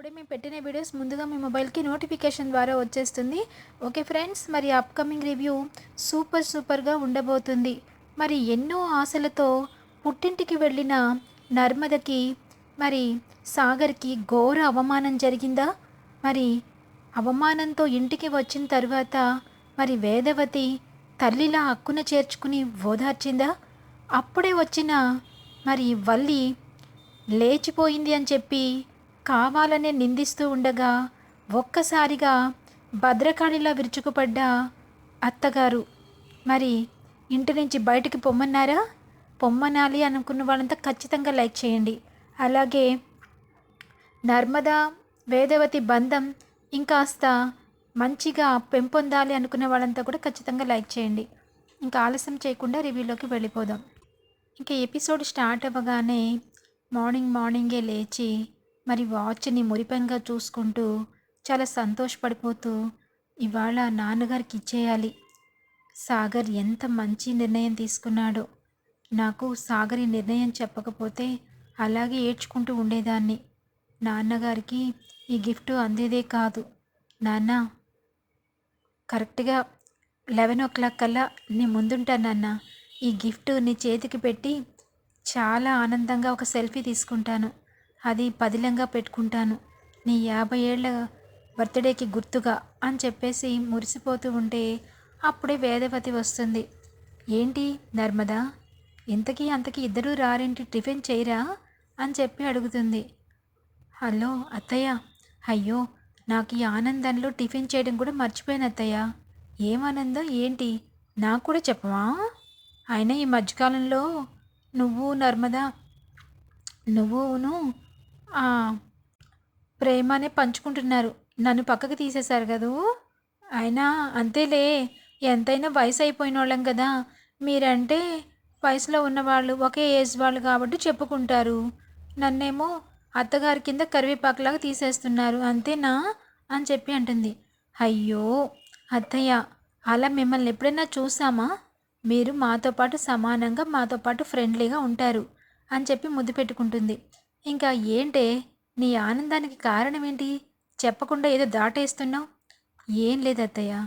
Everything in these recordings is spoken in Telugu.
అప్పుడే మేము పెట్టిన వీడియోస్ ముందుగా మీ మొబైల్కి నోటిఫికేషన్ ద్వారా వచ్చేస్తుంది. ఓకే ఫ్రెండ్స్ మరి అప్కమింగ్ రివ్యూ సూపర్ సూపర్గా ఉండబోతుంది. మరి ఎన్నో ఆశలతో పుట్టింటికి వెళ్ళిన నర్మదకి మరి సాగర్కి ఘోర అవమానం జరిగిందా? మరి అవమానంతో ఇంటికి వచ్చిన తర్వాత మరి వేదవతి తల్లిలా హక్కున చేర్చుకుని ఓదార్చిందా? అప్పుడే వచ్చిన మరి వల్లి లేచిపోయింది అని చెప్పి కావాలనే నిందిస్తూ ఉండగా ఒక్కసారిగా భద్రకాళిలా విరుచుకుపడ్డ అత్తగారు మరి ఇంటి నుంచి బయటికి పొమ్మన్నారా? పొమ్మనాలి అనుకున్న వాళ్ళంతా ఖచ్చితంగా లైక్ చేయండి. అలాగే నర్మదా వేదవతి బంధం ఇంకాస్త మంచిగా పెంపొందాలి అనుకునే వాళ్ళంతా కూడా ఖచ్చితంగా లైక్ చేయండి. ఇంకా ఆలస్యం చేయకుండా రివ్యూలోకి వెళ్ళిపోదాం. ఇంకా ఎపిసోడ్ స్టార్ట్ అవ్వగానే మార్నింగ్ మార్నింగే లేచి మరి వాచ్ని మురిపంగా చూసుకుంటూ చాలా సంతోషపడిపోతూ ఇవాళ నాన్నగారికి ఇచ్చేయాలి. సాగర్ ఎంత మంచి నిర్ణయం తీసుకున్నాడో. నాకు సాగర్ నిర్ణయం చెప్పకపోతే అలాగే ఏడ్చుకుంటూ ఉండేదాన్ని. నాన్నగారికి ఈ గిఫ్ట్ అందేదే కాదు. నాన్న కరెక్ట్గా లెవెన్ ఓ క్లాక్ కల్లా నీ ముందుంటాను నాన్న. ఈ గిఫ్ట్ నీ చేతికి పెట్టి చాలా ఆనందంగా ఒక సెల్ఫీ తీసుకుంటాను. అది పదిలంగా పెట్టుకుంటాను. నీ యాభై ఏళ్ళ బర్త్డేకి గుర్తుగా అని చెప్పేసి మురిసిపోతూ ఉంటే అప్పుడే వేదవతి వస్తుంది. ఏంటి నర్మదా? ఇంతకీ అంతకీ ఇద్దరూ రారేంటి టిఫిన్ చేయరా? అని చెప్పి అడుగుతుంది. హలో అత్తయ్య. అయ్యో నాకు ఈ ఆనందంలో టిఫిన్ చేయడం కూడా మర్చిపోయాను అత్తయ్య. ఏం ఆనందం? ఏంటి? నాకు కూడా చెప్పవా? అయినా ఈ మధ్యకాలంలో నువ్వు నర్మదా నువ్వును ఆ, ప్రేమనే పంచుకుంటున్నారు. నన్ను పక్కకు తీసేశారు కదూ? అయినా అంతేలే ఎంతైనా వయసు అయిపోయిన వాళ్ళం కదా. మీరంటే వయసులో ఉన్నవాళ్ళు ఒకే ఏజ్ వాళ్ళు కాబట్టి చెప్పుకుంటారు. నన్నేమో అత్తగారి కింద కరివేపాకులాగా తీసేస్తున్నారు అంతేనా? అని చెప్పి అంటుంది. అయ్యో అత్తయ్య అలా మిమ్మల్ని ఎప్పుడైనా చూసామా? మీరు మాతో పాటు సమానంగా మాతో పాటు ఫ్రెండ్లీగా ఉంటారు అని చెప్పి ముద్దు పెట్టుకుంటుంది. ఇంకా ఏంటే? నీ ఆనందానికి కారణం ఏంటి చెప్పకుండా ఏదో దాటేస్తున్నావు? ఏం లేదు అత్తయ్య.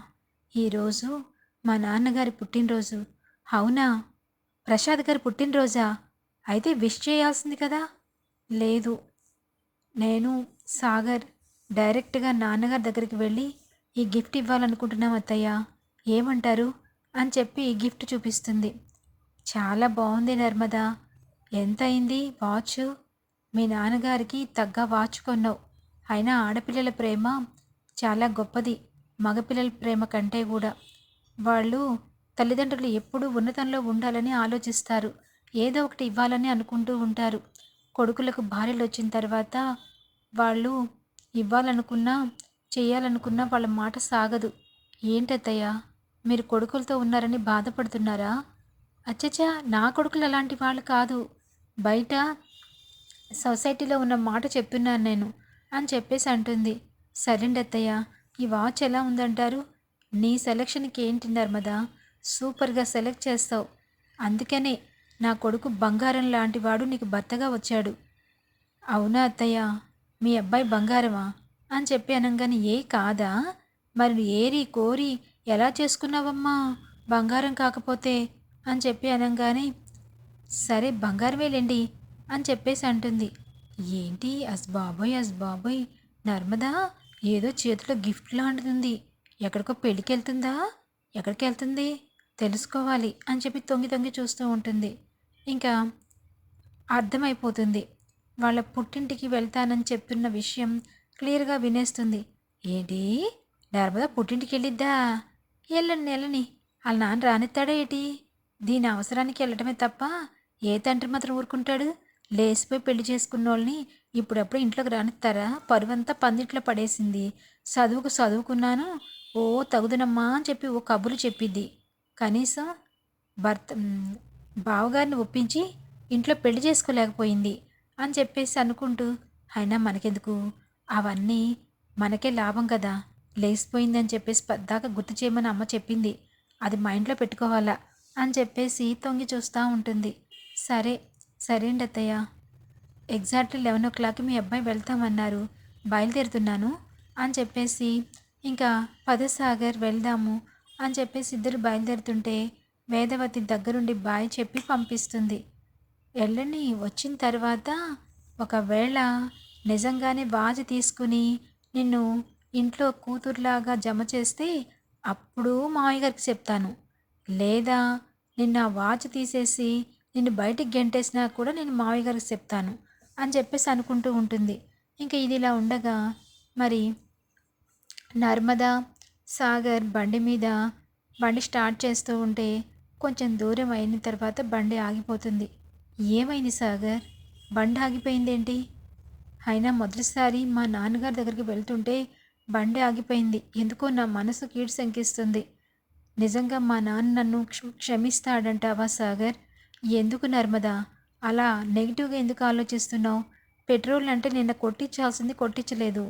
ఈరోజు మా నాన్నగారి పుట్టినరోజు. అవునా? ప్రసాద్ గారి పుట్టినరోజా? అయితే విష్ చేయాల్సింది కదా? లేదు. నేను సాగర్ డైరెక్ట్గా నాన్నగారి దగ్గరికి వెళ్ళి ఈ గిఫ్ట్ ఇవ్వాలనుకుంటున్నాం అత్తయ్య. ఏమంటారు? అని చెప్పి ఈ గిఫ్ట్ చూపిస్తుంది. చాలా బాగుంది నర్మదా. ఎంత అయింది వాచ్? మీ నాన్నగారికి తగ్గ వాచ్ కొన్నావు. అయినా ఆడపిల్లల ప్రేమ చాలా గొప్పది. మగపిల్లల ప్రేమ కంటే కూడా. వాళ్ళు తల్లిదండ్రులు ఎప్పుడూ ఉన్నతంలో ఉండాలని ఆలోచిస్తారు. ఏదో ఒకటి ఇవ్వాలని అనుకుంటూ ఉంటారు. కొడుకులకు భార్యలు వచ్చిన తర్వాత వాళ్ళు ఇవ్వాలనుకున్నా చేయాలనుకున్నా వాళ్ళ మాట సాగదు. ఏంటత్తయ్య? మీరు కొడుకులతో ఉన్నారని బాధపడుతున్నారా? అచ్చచ్చా! నా కొడుకులు అలాంటి వాళ్ళు కాదు. బయట సొసైటీలో ఉన్న మాట చెప్తున్నాను నేను అని చెప్పేసి అంటుంది. సరేండి అత్తయ్య ఈ వాచ్ ఎలా ఉందంటారు? నీ సెలక్షన్కి ఏంటి నర్మదా సూపర్గా సెలెక్ట్ చేస్తావు. అందుకనే నా కొడుకు బంగారం లాంటి వాడు నీకు భర్తగా వచ్చాడు. అవునా అత్తయ్య మీ అబ్బాయి బంగారమా? అని చెప్పి అనగానే ఏ కాదా? మరి ఏరి కోరి ఎలా చేసుకున్నావమ్మా? బంగారం కాకపోతే అని చెప్పి అనగానే సరే బంగారమేలేండి అని చెప్పేసి అంటుంది. ఏంటి అస్ బాబోయ్ అస్ బాబోయ్ నర్మదా ఏదో చేతిలో గిఫ్ట్ లాంటిది ఉంది. ఎక్కడికో పెళ్ళికి వెళ్తుందా? ఎక్కడికి వెళ్తుంది? తెలుసుకోవాలి అని చెప్పి తొంగి తొంగి చూస్తూ ఉంటుంది. ఇంకా అర్థమైపోతుంది. వాళ్ళ పుట్టింటికి వెళ్తానని చెప్తున్న విషయం క్లియర్గా వినేస్తుంది. ఏంటి? నర్మదా పుట్టింటికి వెళ్ళిద్దా? వెళ్ళండి వెళ్ళని. వాళ్ళ నాన్న రానిస్తాడా ఏంటి దీని అవసరానికి వెళ్ళటమే తప్ప ఏ తండ్రి మాత్రం ఊరుకుంటాడు? లేచిపోయి పెళ్ళి చేసుకున్న వాళ్ళని ఇప్పుడప్పుడు ఇంట్లోకి రానిస్తారా? పరువంతా పందిట్లో పడేసింది. చదువుకు చదువుకున్నాను. ఓ తగుదునమ్మా అని చెప్పి ఓ కబురు చెప్పిద్ది. కనీసం భర్త బావగారిని ఒప్పించి ఇంట్లో పెళ్ళి చేసుకోలేకపోయింది అని చెప్పేసి అనుకుంటూ అయినా మనకెందుకు? అవన్నీ మనకే లాభం కదా. లేచిపోయిందని చెప్పేసి పద్దాక గుర్తు చేయమని అమ్మ చెప్పింది. అది మైండ్లో పెట్టుకోవాలా అని చెప్పేసి తొంగి చూస్తూ ఉంటుంది. సరే సరే అండి అత్తయ్య. ఎగ్జాక్ట్లీ లెవెన్ ఓ క్లాక్కి మీ అబ్బాయి వెళ్తామన్నారు. బయలుదేరుతున్నాను అని చెప్పేసి ఇంకా పదసాగర్ వెళ్దాము అని చెప్పేసి ఇద్దరు బయలుదేరుతుంటే వేదవతి దగ్గరుండి బాయ్ చెప్పి పంపిస్తుంది. వెళ్ళని వచ్చిన తర్వాత ఒకవేళ నిజంగానే వాచి తీసుకుని నిన్ను ఇంట్లో కూతురులాగా జమ చేస్తే అప్పుడు మామయ్య గారికి చెప్తాను. లేదా నిన్న వాచ్ తీసేసి నేను బయటికి గెంటేసినా కూడా నేను మావయ్య గారికి చెప్తాను అని చెప్పేసి అనుకుంటూ ఉంటుంది. ఇంకా ఇది ఇలా ఉండగా మరి నర్మదా సాగర్ బండి మీద బండి స్టార్ట్ చేస్తూ ఉంటే కొంచెం దూరం అయిన తర్వాత బండి ఆగిపోతుంది. ఏమైంది సాగర్? బండి ఆగిపోయిందేంటి అయినా మొదటిసారి మా నాన్నగారి దగ్గరికి వెళ్తుంటే బండి ఆగిపోయింది. ఎందుకో నా మనసు కీడు శంకిస్తుంది. నిజంగా మా నాన్న నన్ను క్ష- క్షమిస్తాడంటావా సాగర్? ఎందుకు నర్మదా? అలా నెగిటివ్గా ఎందుకు ఆలోచిస్తున్నావు? పెట్రోల్ అంటే నిన్న కొట్టించాల్సింది కొట్టించలేదు.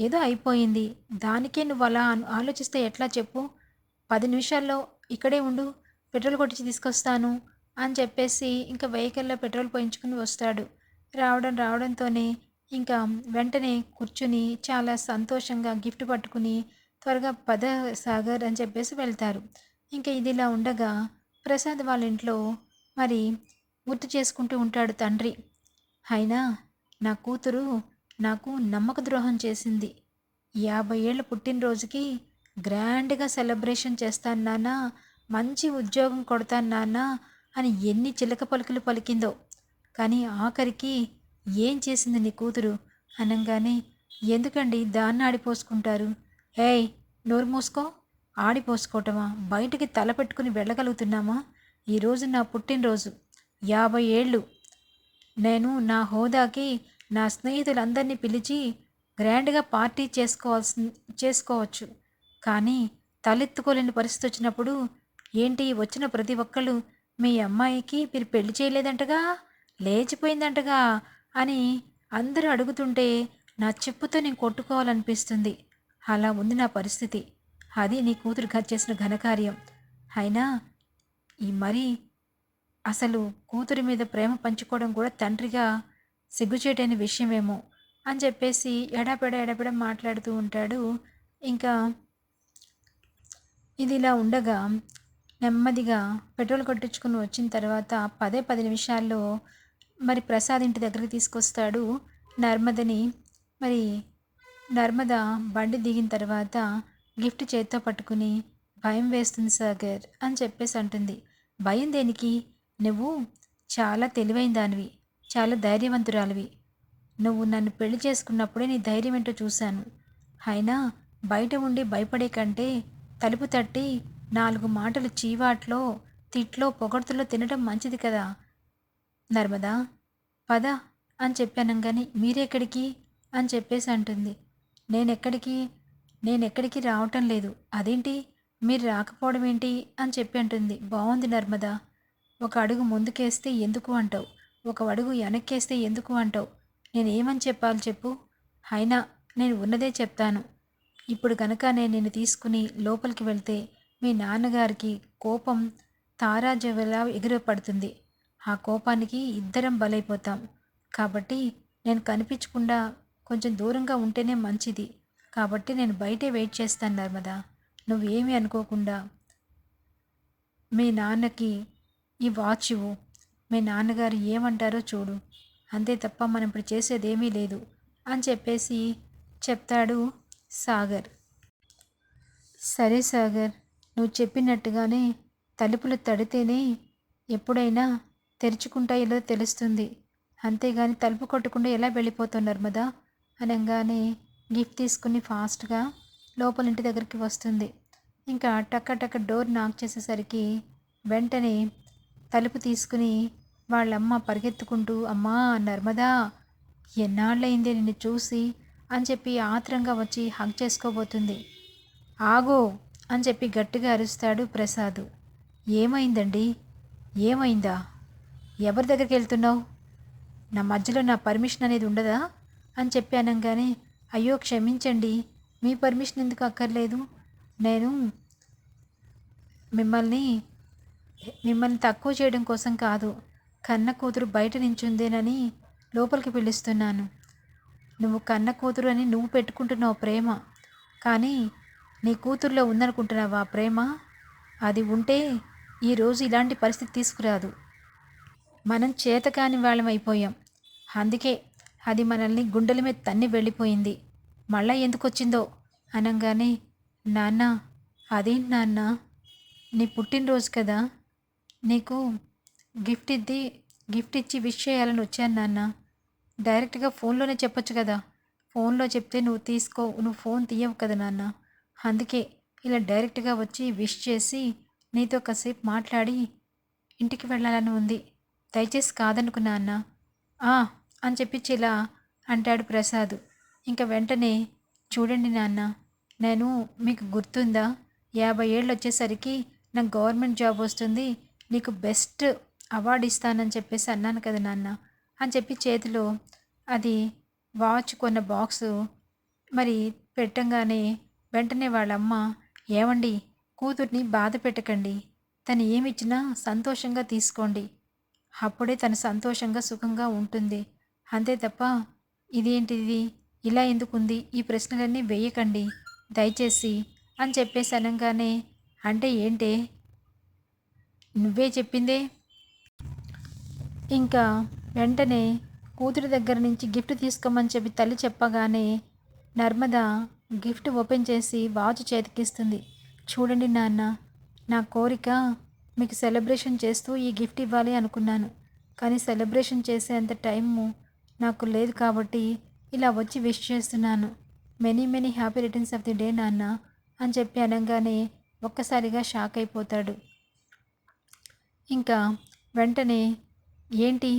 ఏదో అయిపోయింది. దానికే నువ్వు అలా ఆలోచిస్తే ఎట్లా చెప్పు? పది నిమిషాల్లో ఇక్కడే ఉండు పెట్రోల్ కొట్టించి తీసుకొస్తాను అని చెప్పేసి ఇంకా వెహికల్లో పెట్రోల్ పోయించుకుని వస్తాడు. రావడం రావడంతోనే ఇంకా వెంటనే కూర్చుని చాలా సంతోషంగా గిఫ్ట్ పట్టుకుని త్వరగా పద సాగర్ అని చెప్పేసి వెళ్తారు. ఇంకా ఇది ఇలా ఉండగా ప్రసాద్ వాళ్ళ ఇంట్లో మరి గుర్తు చేసుకుంటూ ఉంటాడు తండ్రి. అయినా నా కూతురు నాకు నమ్మక ద్రోహం చేసింది. యాభై ఏళ్ళ పుట్టినరోజుకి గ్రాండ్గా సెలబ్రేషన్ చేస్తాను నాన్న మంచి ఉద్యోగం కొడతాను నాన్న అని ఎన్ని చిలక పలుకులు పలికిందో. కానీ ఆఖరికి ఏం చేసింది నీ కూతురు? అనగానే ఎందుకండి దాన్ని ఆడిపోసుకుంటారు? ఏయ్ నోరు మూసుకో ఆడిపోసుకోవటమా బయటికి తల పెట్టుకుని వెళ్ళగలుగుతున్నామా? ఈరోజు నా పుట్టినరోజు. యాభై ఏళ్ళు. నేను నా హోదాకి నా స్నేహితులందరినీ పిలిచి గ్రాండ్గా పార్టీ చేసుకోవాల్సి చేసుకోవచ్చు. కానీ తలెత్తుకోలేని పరిస్థితి వచ్చినప్పుడు ఏంటి వచ్చిన ప్రతి ఒక్కళ్ళు మీ అమ్మాయికి మీరు పెళ్ళి చేయలేదంటగా? లేచిపోయిందంటగా? అని అందరూ అడుగుతుంటే నా చెప్పుతో నేను కొట్టుకోవాలనిపిస్తుంది. అలా ఉంది నా పరిస్థితి. అది నీ కూతురు చేసిన ఘనకార్యం. అయినా ఈ మరి అసలు కూతురి మీద ప్రేమ పంచుకోవడం కూడా తండ్రిగా సిగ్గుచేటైన విషయమేమో అని చెప్పేసి ఎడాపెడ ఎడాపెడ మాట్లాడుతూ ఉంటాడు. ఇంకా ఇది ఇలా ఉండగా నెమ్మదిగా పెట్రోల్ కొట్టించుకుని వచ్చిన తర్వాత పదే పది నిమిషాల్లో మరి ప్రసాద్ ఇంటి దగ్గరికి తీసుకొస్తాడు. నర్మదని మరి నర్మద బండి దిగిన తర్వాత గిఫ్ట్ చేత్తో పట్టుకుని భయం వేస్తుంది సాగర్ అని చెప్పేసి అంటుంది. భయం దేనికి? నువ్వు చాలా తెలివైన దానివి చాలా ధైర్యవంతురాలివి. నువ్వు నన్ను పెళ్ళి చేసుకున్నప్పుడే నీ ధైర్యం ఏంటో చూశాను. అయినా బయట ఉండి భయపడే కంటే తలుపు తట్టి నాలుగు మాటలు చీవాట్లో తిట్లో పొగడ్తలో తినడం మంచిది కదా. నర్మదా పద అని చెప్పానంగాని మీరెక్కడికి అని చెప్పేసి అంటుంది. నేనెక్కడికి? నేనెక్కడికి రావటం లేదు. అదేంటి? మీరు రాకపోవడం ఏంటి అని చెప్పి అంటుంది. బాగుంది నర్మద. ఒక అడుగు ముందుకేస్తే ఎందుకు అంటావు? ఒక అడుగు వెనక్కేస్తే ఎందుకు అంటావు? నేను ఏమని చెప్పాలి చెప్పు. అయినా నేను ఉన్నదే చెప్తాను. ఇప్పుడు కనుక నేను నిన్ను తీసుకుని లోపలికి వెళ్తే మీ నాన్నగారికి కోపం తారాజవలా ఎగురపడుతుంది. ఆ కోపానికి ఇద్దరం బలైపోతాం. కాబట్టి నేను కనిపించకుండా కొంచెం దూరంగా ఉంటేనే మంచిది. కాబట్టి నేను బయటే వెయిట్ చేస్తాను నర్మదా. నువ్వేమి అనుకోకుండా మీ నాన్నకి ఈ వాచ్ ఇవ్వు. మీ నాన్నగారు ఏమంటారో చూడు. అంతే తప్ప మనం ఇప్పుడు చేసేదేమీ లేదు అని చెప్పేసి చెప్తాడు సాగర్. సరే సాగర్ నువ్వు చెప్పినట్టుగానే తలుపులు తడితేనే ఎప్పుడైనా తెరుచుకుంటాయో తెలుస్తుంది. అంతేగాని తలుపు కొట్టకుండా ఎలా వెళ్ళిపోతున్నారు మదా అనగానే గిఫ్ట్ తీసుకుని ఫాస్ట్గా లోపల ఇంటి దగ్గరికి వస్తుంది. ఇంకా టక్క టక్క డోర్ నాక్ చేసేసరికి వెంటనే తలుపు తీసుకుని వాళ్ళమ్మ పరిగెత్తుకుంటూ అమ్మా నర్మదా ఎన్నాళ్ళయిందే నిన్ను చూసి? అని చెప్పి ఆత్రంగా వచ్చి హగ్ చేసుకోబోతుంది. ఆగో అని చెప్పి గట్టిగా అరుస్తాడు ప్రసాద్. ఏమైందండి? ఏమైందా? ఎవరి దగ్గరికి వెళ్తున్నావు? నా మధ్యలో నా పర్మిషన్ అనేది ఉండదా? అని చెప్పి అనగానే అయ్యో క్షమించండి. మీ పర్మిషన్ ఎందుకు అక్కర్లేదు? నేను మిమ్మల్ని మిమ్మల్ని తక్కువ చేయడం కోసం కాదు కన్న కూతురు బయట నించుందేనని లోపలికి పిలుస్తున్నాను. నువ్వు కన్న కూతురు అని నువ్వు పెట్టుకుంటున్నావు ప్రేమ. కానీ నీ కూతుర్లో ఉందనుకుంటున్నావా ప్రేమ? అది ఉంటే ఈరోజు ఇలాంటి పరిస్థితి తీసుకురాదు. మనం చేతకాని వాళ్ళం అయిపోయాం. అందుకే అది మనల్ని గుండెల మీద తన్ని వెళ్ళిపోయింది. మళ్ళా ఎందుకు వచ్చిందో అనగానే నాన్న అదేంటి నాన్న? నీ పుట్టినరోజు కదా? నీకు గిఫ్ట్ ఇద్ది గిఫ్ట్ ఇచ్చి విష్ చేయాలని వచ్చాను నాన్న. డైరెక్ట్గా ఫోన్లోనే చెప్పొచ్చు కదా. ఫోన్లో చెప్తే నువ్వు తీసుకో నువ్వు ఫోన్ తీయవు కదా నాన్న. అందుకే ఇలా డైరెక్ట్గా వచ్చి విష్ చేసి నీతో కాసేపు మాట్లాడి ఇంటికి వెళ్ళాలని ఉంది. దయచేసి కాదనుకున్నా అన్న. "ఆ" అని చెప్పి ఇలా అంటాడు ప్రసాద్. ఇంకా వెంటనే చూడండి నాన్న నేను మీకు గుర్తుందా? యాభై ఏళ్ళు వచ్చేసరికి నాకు గవర్నమెంట్ జాబ్ వస్తుంది నీకు బెస్ట్ అవార్డు ఇస్తానని చెప్పేసి అన్నాను కదా నాన్న. అని చెప్పి చేతిలో అది వాచ్ కొన్న బాక్సు మరి పెట్టంగానే వెంటనే వాళ్ళమ్మ ఏమండి కూతుర్ని బాధ పెట్టకండి తను ఏమిచ్చినా సంతోషంగా తీసుకోండి. అప్పుడే తను సంతోషంగా సుఖంగా ఉంటుంది. అంతే తప్ప ఇదేంటిది? ఇలా ఎందుకుంది? ఈ ప్రశ్నలన్నీ వేయకండి. దయచేసి అని చెప్పేసి అనగానే అంటే ఏంటే? నువ్వే చెప్పిందే? ఇంకా వెంటనే కూతురి దగ్గర నుంచి గిఫ్ట్ తీసుకోమని చెప్పి తల్లి చెప్పగానే నర్మద గిఫ్ట్ ఓపెన్ చేసి వాచ్ చేతికిస్తుంది. చూడండి నాన్న నా కోరిక మీకు సెలబ్రేషన్ చేస్తూ ఈ గిఫ్ట్ ఇవ్వాలి అనుకున్నాను. కానీ సెలబ్రేషన్ చేసేంత టైము నాకు లేదు కాబట్టి ఇలా వచ్చి విష్ చేస్తున్నాను. Many many happy returns of the day నాన్న అని చెప్పి అనగానే ఒక్కసారిగా షాక్ అయిపోతాడు. ఇంకా వెంటనే ఏంటి?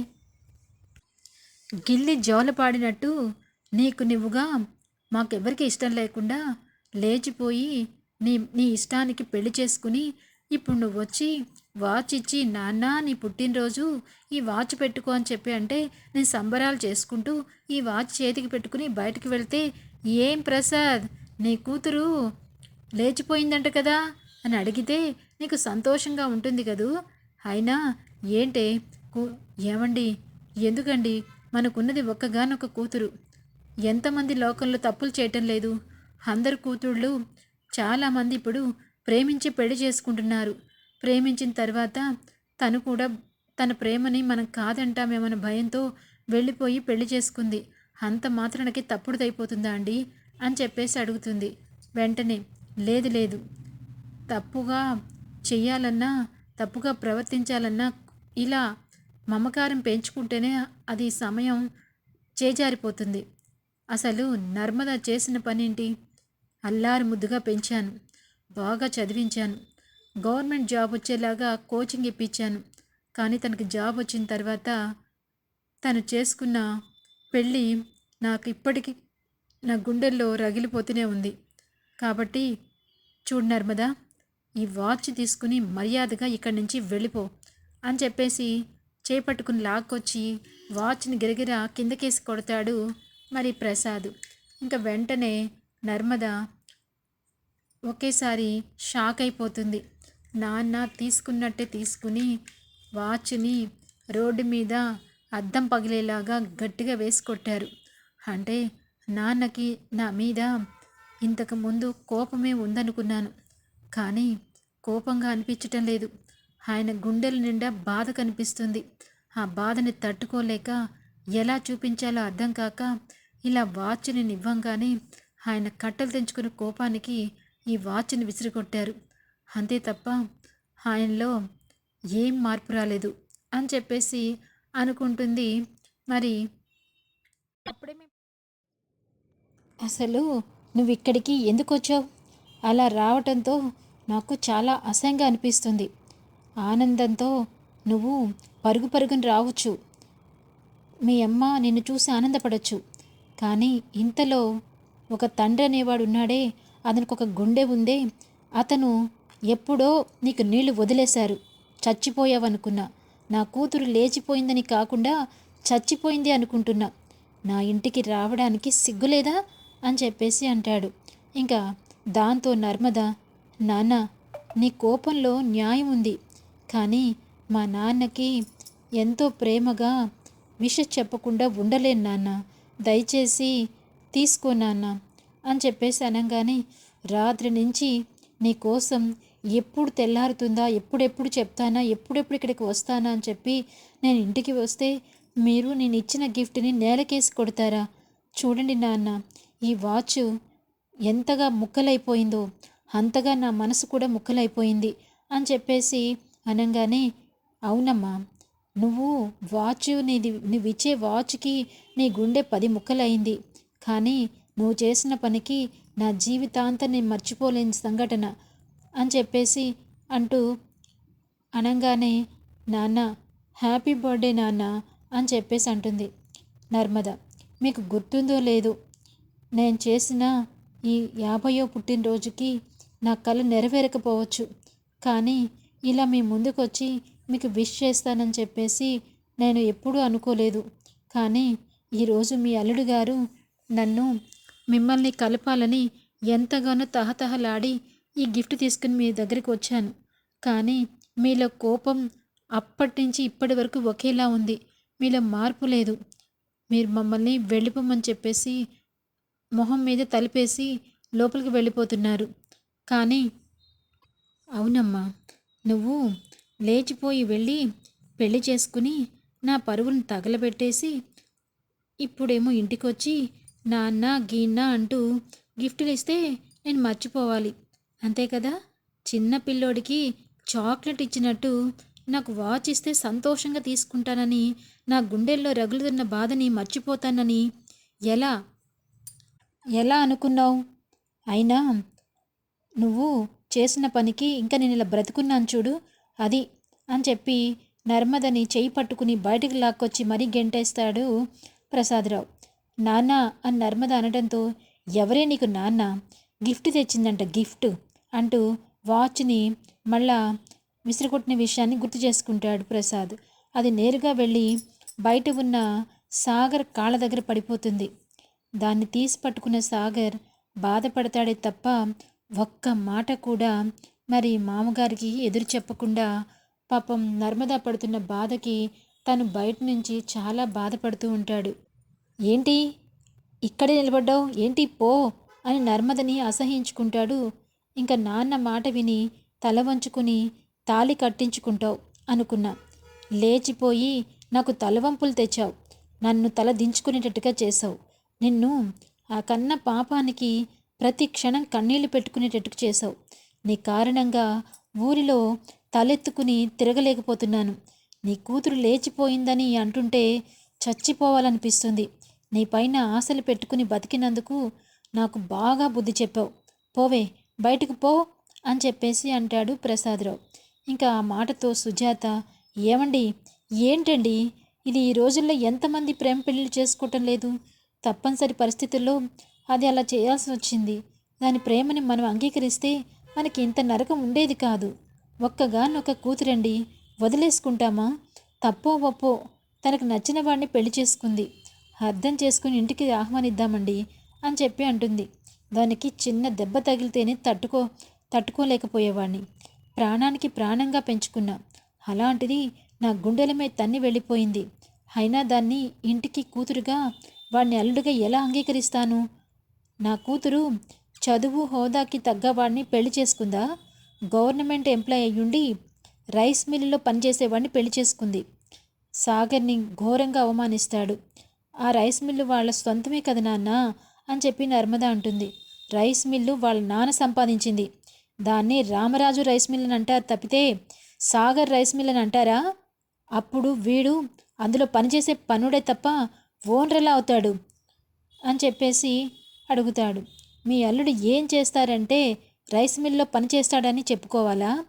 గిల్లి జోలపాడినట్టు నీకు నువ్వుగా మాకెవరికి ఇష్టం లేకుండా లేచిపోయి నీ నీ ఇష్టానికి పెళ్ళి చేసుకుని ఇప్పుడు నువ్వు వచ్చి వాచ్ ఇచ్చి నాన్న నీ పుట్టినరోజు ఈ వాచ్ పెట్టుకో అని చెప్పి అంటే నేను సంబరాలు చేసుకుంటూ ఈ వాచ్ చేతికి పెట్టుకుని బయటికి వెళ్తే ఏం ప్రసాద్ నీ కూతురు లేచిపోయిందంట కదా అని అడిగితే నీకు సంతోషంగా ఉంటుంది కదూ? అయినా ఏంటే? కూ ఏమండి? ఎందుకండి? మనకున్నది ఒక్కగానొక్క కూతురు. ఎంతమంది లోకంలో తప్పులు చేయటం లేదు. అందరు కూతుళ్ళు చాలామంది ఇప్పుడు ప్రేమించి పెళ్ళి చేసుకుంటున్నారు. ప్రేమించిన తర్వాత తను కూడా తన ప్రేమని మనం కాదంటామేమన్న భయంతో వెళ్ళిపోయి పెళ్ళి చేసుకుంది. అంత మాత్రానికి తప్పుడుదైపోతుందా అండి? అని చెప్పేసి అడుగుతుంది. వెంటనే లేదు లేదు. తప్పుగా చెయ్యాలన్నా తప్పుగా ప్రవర్తించాలన్నా ఇలా మమకారం పెంచుకుంటేనే అది సమయం చేజారిపోతుంది. అసలు నర్మద చేసిన పనేంటి? అల్లారు ముద్దుగా పెంచాను. బాగా చదివించాను. గవర్నమెంట్ జాబ్ వచ్చేలాగా కోచింగ్ ఇప్పించాను. కానీ తనకి జాబ్ వచ్చిన తర్వాత తను చేసుకున్న పెళ్ళి నాకు ఇప్పటికీ నా గుండెల్లో రగిలిపోతూనే ఉంది. కాబట్టి చూడు నర్మదా ఈ వాచ్ తీసుకుని మర్యాదగా ఇక్కడి నుంచి వెళ్ళిపో అని చెప్పేసి చేపట్టుకుని లాక్కొచ్చి వాచ్ని గిరగిరా కిందకేసి కొడతాడు మరి ప్రసాద్. ఇంకా వెంటనే నర్మద ఒకేసారి షాక్ అయిపోతుంది. నాన్న తీసుకున్నట్టే తీసుకుని వాచ్ని రోడ్డు మీద అద్దం పగిలేలాగా గట్టిగా వేసి కొట్టారు అంటే నాన్నకి నా మీద ఇంతకు ముందు కోపమే ఉందనుకున్నాను. కానీ కోపంగా అనిపించటం లేదు. ఆయన గుండెల నిండా బాధ కనిపిస్తుంది. ఆ బాధని తట్టుకోలేక ఎలా చూపించాలో అర్థం కాక ఇలా వాచ్ని నివ్వంగానే ఆయన కట్టలు తెంచుకున్న కోపానికి ఈ వాచ్ని విసిరికొట్టారు. అంతే తప్ప ఆయనలో ఏం మార్పు రాలేదు అని చెప్పేసి అనుకుంటుంది. మరి అప్పుడే అసలు నువ్వు ఇక్కడికి ఎందుకు వచ్చావు? అలా రావటంతో నాకు చాలా అసహ్యంగా అనిపిస్తుంది. ఆనందంతో నువ్వు పరుగు పరుగుని రావచ్చు. మీ అమ్మ నిన్ను చూసి ఆనందపడచ్చు. కానీ ఇంతలో ఒక తండ్రి అనేవాడు ఉన్నాడే అతనికి ఒక గుండె ఉందే. అతను ఎప్పుడో నీకు నీళ్ళు వదిలేశారు. చచ్చిపోయావనుకున్నా. నా కూతురు లేచిపోయిందని కాకుండా చచ్చిపోయింది అనుకుంటున్నా. నా ఇంటికి రావడానికి సిగ్గులేదా? అని చెప్పేసి అంటాడు. ఇంకా దాంతో నర్మద నాన్న నీ కోపంలో న్యాయం ఉంది. కానీ మా నాన్నకి ఎంతో ప్రేమగా విష చెప్పకుండా ఉండలేను నాన్న. దయచేసి తీసుకో నాన్న. అని చెప్పేసి అనగానే రాత్రి నుంచి నీ కోసం ఎప్పుడు తెల్లారుతుందా ఎప్పుడెప్పుడు చెప్తానా ఎప్పుడెప్పుడు ఇక్కడికి వస్తానా అని చెప్పి నేను ఇంటికి వస్తే మీరు నేను ఇచ్చిన గిఫ్ట్ని నేలకేసి కొడతారా? చూడండి నాన్న ఈ వాచ్ ఎంతగా ముక్కలైపోయిందో అంతగా నా మనసు కూడా ముక్కలైపోయింది అని చెప్పేసి అనగానే అవునమ్మా నువ్వు వాచ్ నీది నువ్వు ఇచ్చే వాచ్కి నీ గుండె పది ముక్కలైంది. కానీ నువ్వు చేసిన పనికి నా జీవితాంతం నేను మర్చిపోలేని సంఘటన అని చెప్పేసి అంటూ అనగానే నాన్న హ్యాపీ బర్త్డే నాన్న అని చెప్పేసి అంటుంది నర్మద. మీకు గుర్తుందో లేదు నేను చేసిన ఈ యాభయో పుట్టినరోజుకి నా కళ నెరవేరకపోవచ్చు. కానీ ఇలా మీ ముందుకు వచ్చి మీకు విష్ చేస్తానని చెప్పేసి నేను ఎప్పుడూ అనుకోలేదు. కానీ ఈరోజు మీ అల్లుడు గారు నన్ను మిమ్మల్ని కలపాలని ఎంతగానో తహతహలాడి ఈ గిఫ్ట్ తీసుకుని మీ దగ్గరికి వచ్చాను. కానీ మీలో కోపం అప్పటి నుంచి ఇప్పటి వరకు ఒకేలా ఉంది. మీలో మార్పు లేదు. మీరు మమ్మల్ని వెళ్ళిపోమని చెప్పేసి మొహం మీద తలిపేసి లోపలికి వెళ్ళిపోతున్నారు. కానీ అవునమ్మా నువ్వు లేచిపోయి వెళ్ళి పెళ్ళి చేసుకుని నా పరువును తగలబెట్టేసి ఇప్పుడేమో ఇంటికి వచ్చి నాన్న గీన్న అంటూ గిఫ్టులు ఇస్తే నేను మర్చిపోవాలి. అంతే కదా? చిన్న పిల్లోడికి చాక్లెట్ ఇచ్చినట్టు నాకు వాచ్ ఇస్తే సంతోషంగా తీసుకుంటానని నా గుండెల్లో రగులుతున్న బాధని మర్చిపోతానని ఎలా? ఎలా అనుకున్నావు? అయినా నువ్వు చేసిన పనికి ఇంకా నేను ఇలా బ్రతుకున్నాను చూడు అది అని చెప్పి నర్మదని చేయి పట్టుకుని బయటికి లాక్కొచ్చి మరీ గెంటేస్తాడు ప్రసాదరావు. నాన్న అని నర్మద అనడంతో ఎవరే నీకు నాన్న? గిఫ్ట్ తెచ్చిందంట గిఫ్ట్ అంటూ వాచ్ని మళ్ళా విసిరికొట్టిన విషయాన్ని గుర్తు చేసుకుంటాడు ప్రసాద్. అది నేరుగా వెళ్ళి బయట ఉన్న సాగర్ కాళ్ళ దగ్గర పడిపోతుంది. దాన్ని తీసి పట్టుకున్న సాగర్ బాధపడతాడే తప్ప ఒక్క మాట కూడా మరి మామగారికి ఎదురు చెప్పకుండా పాపం నర్మదా పడుతున్న బాధకి తను బయట నుంచి చాలా బాధపడుతూ ఉంటాడు. ఏంటి? ఇక్కడే నిలబడ్డావు? ఏంటి? పో అని నర్మదని అసహించుకుంటాడు ఇంకా నాన్న మాట విని తల వంచుకుని తాళి కట్టించుకుంటావు అనుకున్నా. లేచిపోయి నాకు తలవంపులు తెచ్చావు. నన్ను తల దించుకునేటట్టుగా చేసావు నిన్ను ఆ కన్న పాపానికి ప్రతి క్షణం కన్నీళ్ళు పెట్టుకునేటట్టుకు చేసావు నీ కారణంగా ఊరిలో తలెత్తుకుని తిరగలేకపోతున్నాను. నీ కూతురు లేచిపోయిందని అంటుంటే చచ్చిపోవాలనిపిస్తుంది. నీ పైన ఆశలు పెట్టుకుని బతికినందుకు నాకు బాగా బుద్ధి చెప్పావు. పోవే బయటకు పో అని చెప్పేసి అంటాడు ప్రసాదరావు. ఇంకా ఆ మాటతో సుజాత ఏమండి ఏంటండి? ఇది ఈ రోజుల్లో ఎంతమంది ప్రేమ పెళ్ళిళ్ళు చేసుకోవటం లేదు. తప్పనిసరి పరిస్థితుల్లో అది అలా చేయాల్సి వచ్చింది. దాని ప్రేమని మనం అంగీకరిస్తే మనకి ఇంత నరకం ఉండేది కాదు. ఒక్కగానొక్క కూతురండి వదిలేసుకుంటామా? తప్పో ఒప్పో తనకు నచ్చిన వాడిని పెళ్ళి చేసుకుంది. అర్థం చేసుకుని ఇంటికి ఆహ్వానిద్దామండి అని చెప్పి అంటుంది. దానికి చిన్న దెబ్బ తగిలితేనే తట్టుకో తట్టుకోలేకపోయేవాడిని ప్రాణానికి ప్రాణంగా పెంచుకున్నా. అలాంటిది నా గుండెల మీద తన్ని వెళ్ళిపోయింది. అయినా దాన్ని ఇంటికి కూతురుగా వాడిని అల్లుడుగా ఎలా అంగీకరిస్తాను? నా కూతురు చదువు హోదాకి తగ్గ వాడిని పెళ్ళి చేసుకుందా? గవర్నమెంట్ ఎంప్లాయ్ అయ్యుండి రైస్ మిల్లులో పనిచేసేవాడిని పెళ్ళి చేసుకుంది. సాగర్ని ఘోరంగా అవమానిస్తాడు. ఆ రైస్ మిల్లు వాళ్ళ సొంతమే కదా నాన్న? అని చెప్పి నర్మద అంటుంది. రైస్ మిల్లు వాళ్ళ నాన్న సంపాదించింది. దాన్ని రామరాజు రైస్ మిల్ అని అంటారు తప్పితే సాగర్ రైస్ మిల్ అని అంటారా? అప్పుడు వీడు అందులో పనిచేసే పనుడే తప్ప ఓనరలా అవుతాడు? అని చెప్పేసి అడుగుతాడు. మీ అల్లుడు ఏం చేస్తారంటే రైస్ మిల్లో పనిచేస్తాడని చెప్పుకోవాలా?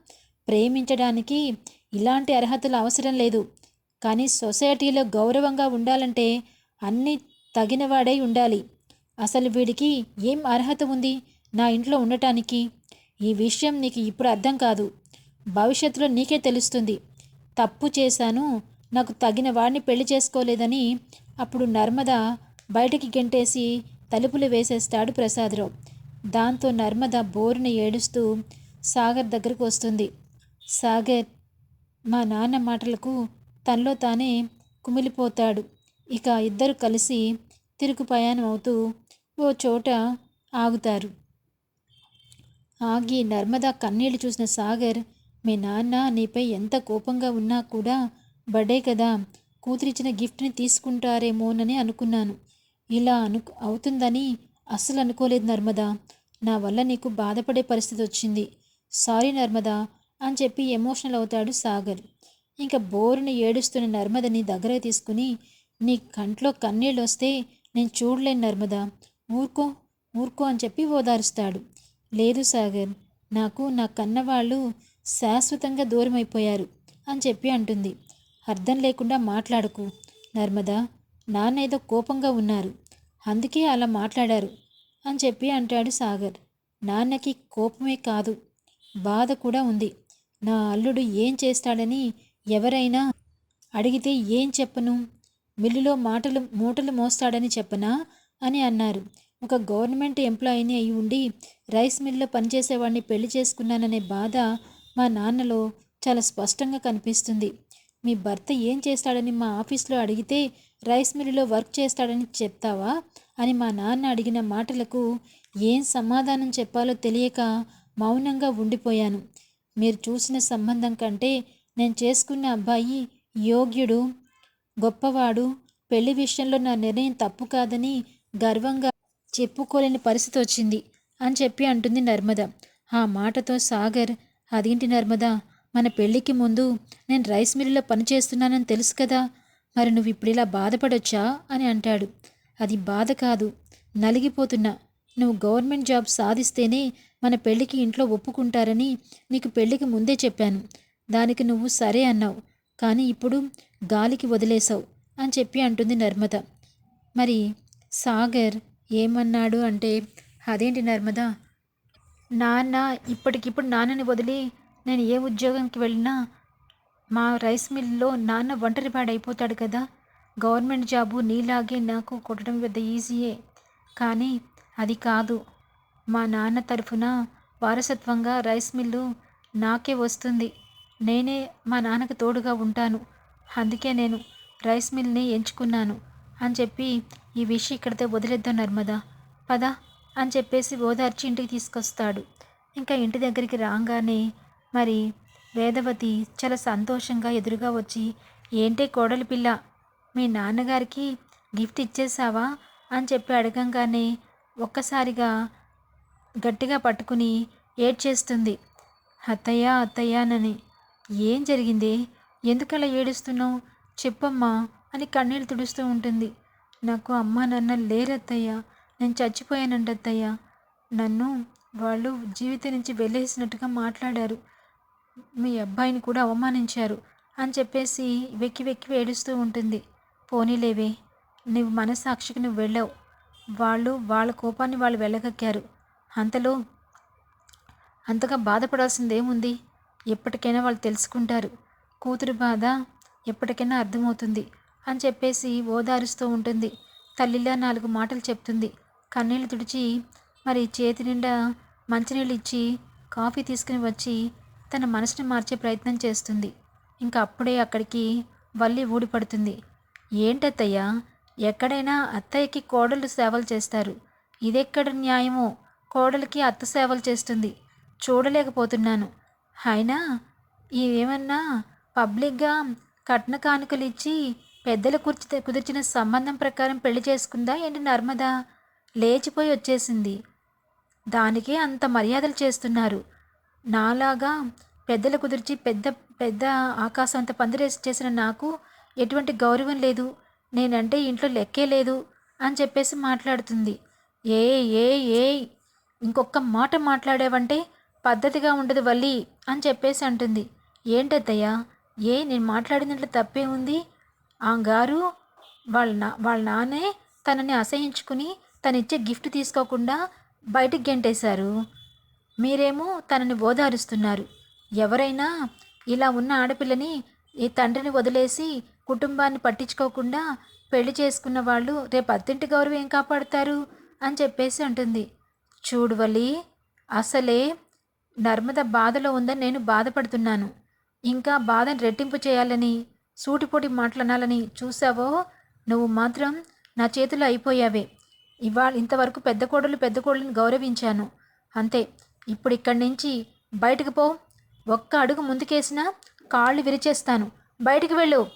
ప్రేమించడానికి ఇలాంటి అర్హతలు అవసరం లేదు. కానీ సొసైటీలో గౌరవంగా ఉండాలంటే అన్నీ తగినవాడై ఉండాలి. అసలు వీడికి ఏం అర్హత ఉంది? నా ఇంట్లో ఉండటానికి? ఈ విషయం నీకు ఇప్పుడు అర్థం కాదు. భవిష్యత్తులో నీకే తెలుస్తుంది. తప్పు చేశాను నాకు తగిన వాడిని పెళ్ళి చేసుకోలేదని అప్పుడు నర్మద బయటికి గెంటేసి తలుపులు వేసేస్తాడు ప్రసాదరావు. దాంతో నర్మద బోరుని ఏడుస్తూ సాగర్ దగ్గరకు వస్తుంది. సాగర్ మా నాన్న మాటలకు తనలో తానే కుమిలిపోతాడు. ఇక ఇద్దరు కలిసి తిరుగు ప్రయాణం అవుతూ ఓ చోట ఆగుతారు. ఆగి నర్మదా కన్నీళ్ళు చూసిన సాగర్ మీ నాన్న నీపై ఎంత కోపంగా ఉన్నా కూడా బర్త్డే కదా కూతురిచ్చిన గిఫ్ట్ని తీసుకుంటారేమోనని అనుకున్నాను. ఇలా అను అవుతుందని అస్సలు అనుకోలేదు నర్మదా. నా వల్ల నీకు బాధపడే పరిస్థితి వచ్చింది. సారీ నర్మదా అని చెప్పి ఎమోషనల్ అవుతాడు సాగర్. ఇంకా బోరుని ఏడుస్తున్న నర్మదని దగ్గర తీసుకుని నీ కంట్లో కన్నీళ్ళు వస్తే నేను చూడలేను నర్మదా. ఊరుకో ఊరుకో అని చెప్పి ఓదారుస్తాడు. లేదు సాగర్ నాకు నా కన్నవాళ్ళు శాశ్వతంగా దూరం అయిపోయారు అని చెప్పి అంటుంది. అర్థం లేకుండా మాట్లాడకు. నర్మదా నాన్న ఏదో కోపంగా ఉన్నారు. అందుకే అలా మాట్లాడారు అని చెప్పి అంటాడు సాగర్. నాన్నకి కోపమే కాదు బాధ కూడా ఉంది. నా అల్లుడు ఏం చేస్తాడని ఎవరైనా అడిగితే ఏం చెప్పను? మిల్లులో మాటలు మూటలు మోస్తాడని చెప్పనా? అని అన్నారు. ఒక గవర్నమెంట్ ఎంప్లాయీని అయి ఉండి రైస్ మిల్లో పనిచేసేవాడిని పెళ్ళి చేసుకున్నాననే బాధ మా నాన్నలో చాలా స్పష్టంగా కనిపిస్తుంది. మీ భర్త ఏం చేస్తాడని మా ఆఫీస్లో అడిగితే రైస్ మిల్లులో వర్క్ చేస్తాడని చెప్తావా? అని మా నాన్న అడిగిన మాటలకు ఏం సమాధానం చెప్పాలో తెలియక మౌనంగా ఉండిపోయాను. మీరు చూసిన సంబంధం కంటే నేను చేసుకున్న అబ్బాయి యోగ్యుడు గొప్పవాడు. పెళ్ళి విషయంలో నా నిర్ణయం తప్పు కాదని గర్వంగా చెప్పుకోలేని పరిస్థితి వచ్చింది అని చెప్పి అంటుంది నర్మద. ఆ మాటతో సాగర్ అదేంటి నర్మద? మన పెళ్ళికి ముందు నేను రైస్ మిల్లులో పనిచేస్తున్నానని తెలుసు కదా. మరి నువ్వు ఇప్పుడు ఇలా బాధపడొచ్చా? అని అంటాడు. అది బాధ కాదు. నలిగిపోతున్నా. నువ్వు గవర్నమెంట్ జాబ్ సాధిస్తేనే మన పెళ్ళికి ఇంట్లో ఒప్పుకుంటారని నీకు పెళ్ళికి ముందే చెప్పాను. దానికి నువ్వు సరే అన్నావు. కానీ ఇప్పుడు గాలికి వదిలేశావు అని చెప్పి అంటుంది నర్మద. మరి సాగర్ ఏమన్నాడు అంటే అదేంటి నర్మద? నాన్న ఇప్పటికిప్పుడు నాన్నని వదిలి నేను ఏ ఉద్యోగానికి వెళ్ళినా మా రైస్ మిల్లో నాన్న ఒంటరి పాడైపోతాడు కదా. గవర్నమెంట్ జాబు నీలాగే నాకు కొట్టడం పెద్ద ఈజీయే. కానీ అది కాదు. మా నాన్న తరఫున వారసత్వంగా రైస్ మిల్లు నాకే వస్తుంది. నేనే మా నాన్నకు తోడుగా ఉంటాను. అందుకే నేను రైస్ మిల్ని ఎంచుకున్నాను అని చెప్పి ఈ విషయం ఇక్కడితో వదిలేద్దాం నర్మదా. పద అని చెప్పేసి ఓదార్చి ఇంటికి తీసుకొస్తాడు. ఇంకా ఇంటి దగ్గరికి రాగానే మరి వేదవతి చాలా సంతోషంగా ఎదురుగా వచ్చి ఏంటే కోడలి పిల్ల మీ నాన్నగారికి గిఫ్ట్ ఇచ్చేసావా అని చెప్పి అడగంగానే ఒక్కసారిగా గట్టిగా పట్టుకుని ఏడ్చేస్తుంది. అత్తయ్య అత్తయ్యానని ఏం జరిగింది? ఎందుకలా ఏడుస్తున్నావు? చెప్పమ్మా అని కన్నీళ్ళు తుడుస్తూ ఉంటుంది. నాకు అమ్మ నాన్న లేరత్తయ్యా. నేను చచ్చిపోయానంటత్తయ్యా నన్ను వాళ్ళు జీవితం నుంచి వెళ్ళేసినట్టుగా మాట్లాడారు. మీ అబ్బాయిని కూడా అవమానించారు అని చెప్పేసి వెక్కి వెక్కి ఏడుస్తూ ఉంటుంది. పోనీలేవే నువ్వు మనసాక్షికి నువ్వు వెళ్ళావు. వాళ్ళు వాళ్ళ కోపాన్ని వాళ్ళు వెళ్ళగక్కారు అంతలో అంతగా బాధపడాల్సింది ఏముంది ఎప్పటికైనా వాళ్ళు తెలుసుకుంటారు. కూతురు బాధ ఎప్పటికైనా అర్థమవుతుంది అని చెప్పేసి ఓదారుస్తూ ఉంటుంది. తల్లిలా నాలుగు మాటలు చెప్తుంది. కన్నీళ్ళు తుడిచి మరి చేతి నిండా మంచినీళ్ళు ఇచ్చి కాఫీ తీసుకుని వచ్చి తన మనసుని మార్చే ప్రయత్నం చేస్తుంది. ఇంకా అప్పుడే అక్కడికి వల్లి ఊడిపడుతుంది. ఏంటత్తయ్య ఎక్కడైనా అత్తయ్యకి కోడలు సేవలు చేస్తారు. ఇదెక్కడ న్యాయమో? కోడలికి అత్త సేవలు చేస్తుంది. చూడలేకపోతున్నాను. అయినా ఇవేమన్నా పబ్లిక్గా కట్న కానుకలు ఇచ్చి పెద్దలు కుర్చి కుదిర్చిన సంబంధం ప్రకారం పెళ్ళి చేసుకుందా ఏంటి నర్మదా? లేచిపోయి వచ్చేసింది. దానికే అంత మర్యాదలు చేస్తున్నారు. నాలాగా పెద్దలు కుదిర్చి పెద్ద పెద్ద ఆకాశం అంత పందిరేసి చేసిన నాకు ఎటువంటి గౌరవం లేదు. నేనంటే ఇంట్లో లెక్కే లేదు అని చెప్పేసి మాట్లాడుతుంది. ఏ ఏ ఏ ఇంకొక మాట మాట్లాడావంటే పద్ధతిగా ఉండదు వల్లి అని చెప్పేసి అంటుంది. ఏంటత్తయ్య? ఏ నేను మాట్లాడినట్లు తప్పే ఉంది? ఆ గారు వాళ్ళ నా వాళ్ళ నాన్నే తనని అసహించుకుని తనిచ్చే గిఫ్ట్ తీసుకోకుండా బయటికి గెంటేశారు. మీరేమో తనని ఓదారుస్తున్నారు. ఎవరైనా ఇలా ఉన్న ఆడపిల్లని ఈ తండ్రిని వదిలేసి కుటుంబాన్ని పట్టించుకోకుండా పెళ్ళి చేసుకున్న వాళ్ళు రేపు అత్తింటి గౌరవం ఏం కాపాడుతారు? అని చెప్పేసి అంటుంది. చూడవలి అసలే నర్మద బాధలో ఉందని నేను బాధపడుతున్నాను. ఇంకా బాధను రెట్టింపు చేయాలని సూటిపోటి మాట్లాడాలని చూసావో నువ్వు మాత్రం నా చేతిలో అయిపోయావే. ఇవాళ ఇంతవరకు పెద్ద కోడలు పెద్ద కోడలను గౌరవించాను. అంతే ఇప్పుడు ఇక్కడి నుంచి బయటకు పో. ఒక్క అడుగు ముందుకేసినా కాళ్ళు విరిచేస్తాను. బయటికి వెళ్ళు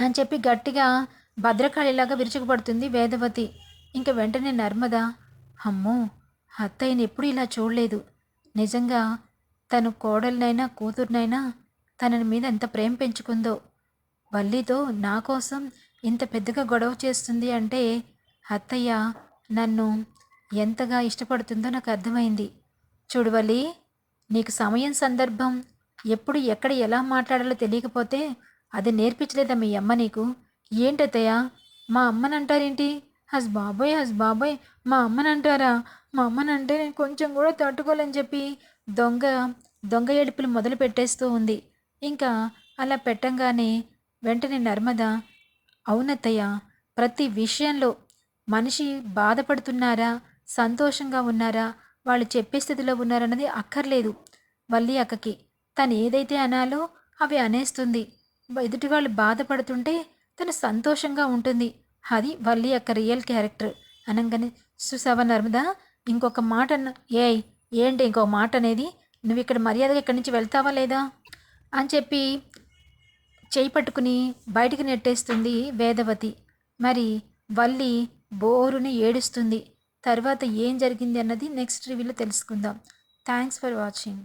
అని చెప్పి గట్టిగా భద్రకాళిలాగా విరుచుకుపడుతుంది వేదవతి. ఇంక వెంటనే నర్మద అమ్మో అత్తయ్యని ఎప్పుడు ఇలా చూడలేదు. నిజంగా తను కోడలినైనా కూతుర్నైనా తనని మీద ఎంత ప్రేమ పెంచుకుందో. వల్లితో నా కోసం ఇంత పెద్దగా గొడవ చేస్తుంది అంటే అత్తయ్య నన్ను ఎంతగా ఇష్టపడుతుందో నాకు అర్థమైంది. చూడువల్లి నీకు సమయం సందర్భం ఎప్పుడు ఎక్కడ ఎలా మాట్లాడాలో తెలియకపోతే అది నేర్పించలేదా మీ అమ్మ నీకు? ఏంటత్తయ్య? మా అమ్మనంటారేంటి? హస్ బాబోయ్ హస్ బాబోయ్ మా అమ్మనంటారా? మా అమ్మనంటే నేను కొంచెం కూడా తట్టుకోలేని చెప్పి దొంగ దొంగ ఏడుపులు మొదలు పెట్టేస్తూ ఉంది. ఇంకా అలా పెట్టంగానే వెంటనే నర్మద అవునత్తయ్య ప్రతి విషయంలో మనిషి బాధపడుతున్నారా సంతోషంగా ఉన్నారా వాళ్ళు చెప్పే స్థితిలో ఉన్నారన్నది అక్కర్లేదు వల్లి అక్కకి. తను ఏదైతే అనాలో అవి అనేస్తుంది. ఎదుటి వాళ్ళు బాధపడుతుంటే తను సంతోషంగా ఉంటుంది. అది వల్లి యొక్క రియల్ క్యారెక్టర్. అనగానే సుసవ నర్మదా? ఇంకొక మాట ఏయ్ ఏంటి ఇంకో మాట అనేది? నువ్వు ఇక్కడ మర్యాదగా ఇక్కడి నుంచి వెళ్తావా లేదా? అని చెప్పి చేయి పట్టుకుని బయటికి నెట్టేస్తుంది వేదవతి. మరి వల్లి బోరుని ఏడుస్తుంది. తర్వాత ఏం జరిగింది అన్నది నెక్స్ట్ రివ్యూలో తెలుసుకుందాం. Thanks for watching